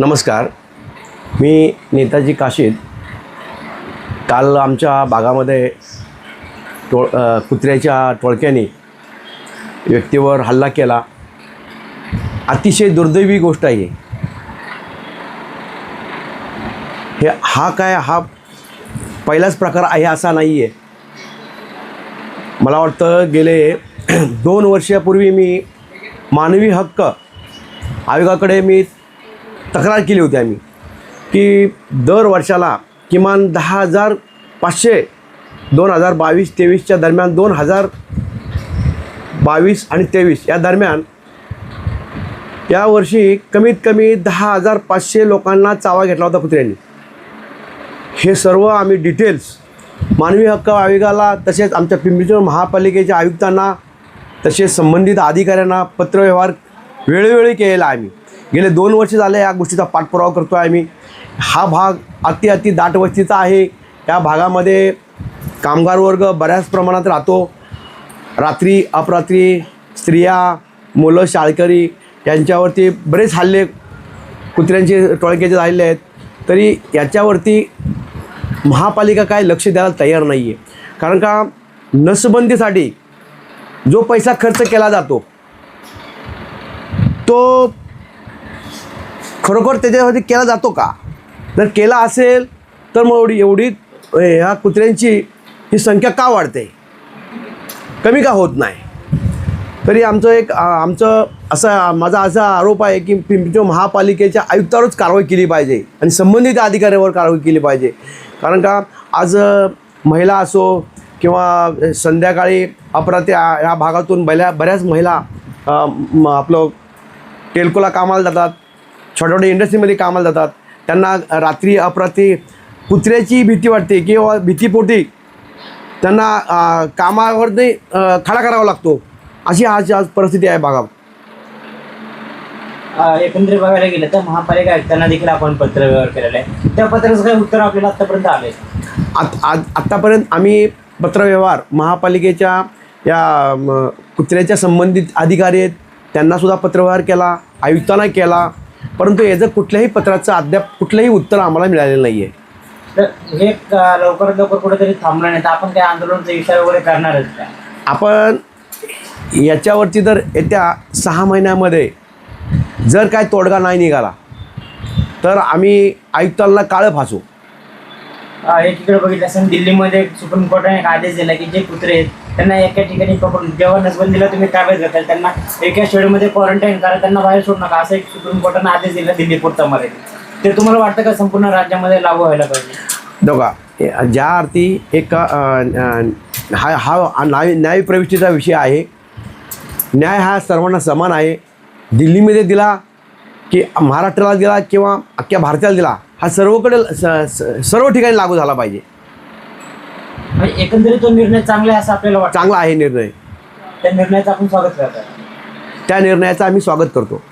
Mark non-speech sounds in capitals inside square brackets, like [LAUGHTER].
नमस्कार. मी नेताजी काशीद. काल आमच्या भागामध्ये टोळ कुत्र्याच्या टोळक्याने व्यक्तीवर हल्ला केला. अतिशय दुर्दैवी गोष्ट आहे हे. हा काय हा पहिलाच प्रकार आहे असा नाही आहे मला वाटतं गेले [CLEARS THROAT] दोन वर्षापूर्वी मी मानवी हक्क आयोगाकडे मी तक्रार केली होती आम्ही की दर वर्षाला किमान दहा हजार पाचशे दोन हजार बावीस तेवीसच्या दरम्यान दोन हजार बावीस आणि तेवीस या दरम्यान यावर्षी कमीत कमी दहा हजार पाचशे लोकांना चावा घेतला होता कुत्र्यांनी. हे सर्व आम्ही डिटेल्स मानवी हक्क आयोगाला तसेच आमच्या पिंपरी महापालिकेच्या आयुक्तांना तसेच संबंधित अधिकाऱ्यांना पत्रव्यवहार वेळोवेळी केलेला आम्ही. गेले दोन वर्ष झाले या गोष्टीचा पाठपुरावा करतो आहे आम्ही. हा भाग अति अति दाट वस्तीचा आहे. या भागामध्ये कामगार वर्ग बऱ्याच प्रमाणात राहतो. रात्री अपरात्री स्त्रिया मुलं शाळकरी यांच्यावरती बरेच हल्ले कुत्र्यांचे टोळक्याचे झालेले आहेत. तरी याच्यावरती महापालिका काय लक्ष द्यायला तयार नाही आहे कारण का नसबंदीसाठी जो पैसा खर्च केला जातो तो खरोखर त्याच्यासाठी केला जातो का? जर केला असेल तर मग एवढी एवढी ह्या कुत्र्यांची ही संख्या का वाढते? कमी का होत नाही? तरी आमचं एक आमचं असा माझा असा आरोप आहे की पिंपरी महापालिकेच्या आयुक्तावरच कारवाई केली पाहिजे आणि संबंधित अधिकाऱ्यावर कारवाई केली पाहिजे. कारण का आज महिला असो किंवा संध्याकाळी अपरात्री या ह्या भागातून बऱ्या बऱ्याच महिला आपलं टेल्कोला कामाला जातात. छोट्या छोट्या इंडस्ट्रीमध्ये कामाला जातात. त्यांना रात्री अपरात्री कुत्र्याची भीती वाटते किंवा भीतीपोटी त्यांना अ, खडा करावा लागतो. अशी आज आज परिस्थिती आहे भागात अं, एकंदरीत बघायला गेलं तर महापालिका आयुक्तांना देखील आपण पत्र व्यवहार केलेला आहे. त्या पत्राचं काही उत्तर आपल्याला आतापर्यंत आलंय. आत आज आत्तापर्यंत आम्ही पत्रव्यवहार महापालिकेच्या या कुत्र्याच्या संबंधित अधिकारी आहेत. त्यांनासुद्धा पत्रव्यवहार केला आयुक्तांना केला. परंतु याचं कुठल्याही पत्राचं अद्याप कुठलंही उत्तर आम्हाला मिळालेलं नाही आहे तर हे लवकरात लवकर कुठेतरी थांबलं नाही तर आपण काय आंदोलनाचा इशारा वगैरे करणारच का? आपण याच्यावरती जर येत्या सहा महिन्यामध्ये जर काय तोडगा नाही निघाला तर आम्ही आयुक्तांना काळं फासू. एकीकडे बघितलं असेल दिल्लीमध्ये सुप्रीम कोर्टाने एक आदेश दिला की जे कुत्रे आहेत त्यांना एका ठिकाणी पकडून जेव्हा नसबंदीला तुम्ही ताब्यात घेताल त्यांना एका शेडमध्ये क्वारंटाईन करा त्यांना बाहेर सोडू नका असं एक सुप्रीम कोर्टानं आदेश दिला दिल्ली पुरतामध्ये ते तुम्हाला वाटतं का संपूर्ण राज्यामध्ये लागू व्हायला पाहिजे? दोघा ज्या अर्थी एक हा हा न्याय न्यायप्रविष्टीचा विषय आहे. न्याय हा सर्वांना समान आहे. दिल्लीमध्ये दिला की महाराष्ट्राला दिला किंवा अख्ख्या भारताला दिला हा सर्वकडे स- सर्व ठिकाणी लागू झाला पाहिजे. म्हणजे एकंदरीत तो निर्णय चांगला आहे असं आपल्याला वाटतं? चांगला आहे निर्णय. त्या निर्णयाचं आपण स्वागत करतो त्या निर्णयाचं आम्ही स्वागत करतो.